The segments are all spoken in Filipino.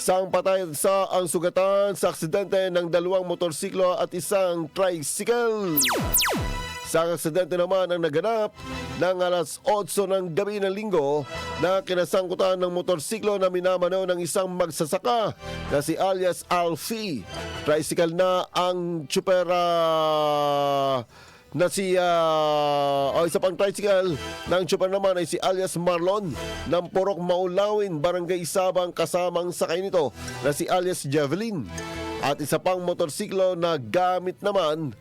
Sang patay sa ang sugatan sa aksidente ng dalawang motorsiklo at isang tricycle. Sa aksidente naman ang naganap ng alas 8 ng gabi ng linggo na kinasangkutan ng motorsiklo na minamanaw ng isang magsasaka na si alias Alfie. Tricycle na ang tsupera na si ah, o isa pang tricycle ng tsuper naman ay si alias Marlon ng Porok Maulawin, Barangay Sabang kasamang sakay nito na si alias Javelin. At isa pang motorsiklo na gamit naman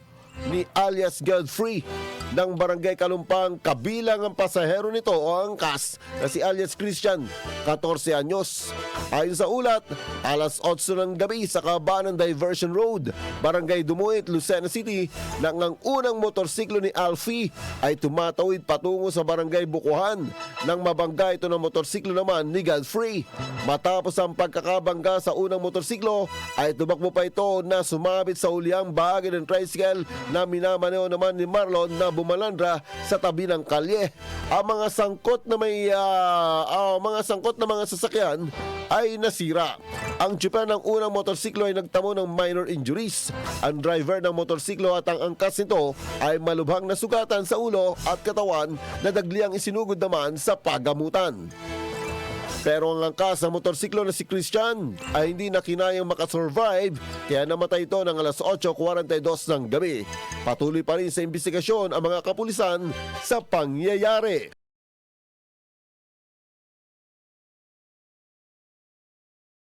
ni alias Godfrey ng Barangay Kalumpang kabilang ang pasahero nito o angkas na si alias Christian, 14 anyos. Ayon sa ulat, alas 8 ng gabi sa kabaan ng Diversion Road, Barangay Dumuit, Lucena City, nang ang unang motorsiklo ni Alfie ay tumatawid patungo sa Barangay Bukuhan nang mabangga ito ng motorsiklo naman ni Godfrey. Matapos ang pagkakabangga sa unang motorsiklo ay tumakbo pa ito na sumabit sa uliang bahagi ng tricycle na minamaneo naman ni Marlon na bumalandra sa tabi ng kalye. Ang mga sangkot na may ah, ah, mga sangkot na mga sasakyan ay nasira. Ang tsuper ng unang motorsiklo ay nagtamo ng minor injuries. Ang driver ng motorsiklo at ang angkas nito ay malubhang nasugatan sa ulo at katawan na dagliang isinugod naman sa pagamutan. Pero ang angkas ng motorsiklo na si Christian ay hindi na kinayang makasurvive kaya namatay ito ng alas 8.42 ng gabi. Patuloy pa rin sa investigasyon ang mga kapulisan sa pangyayari.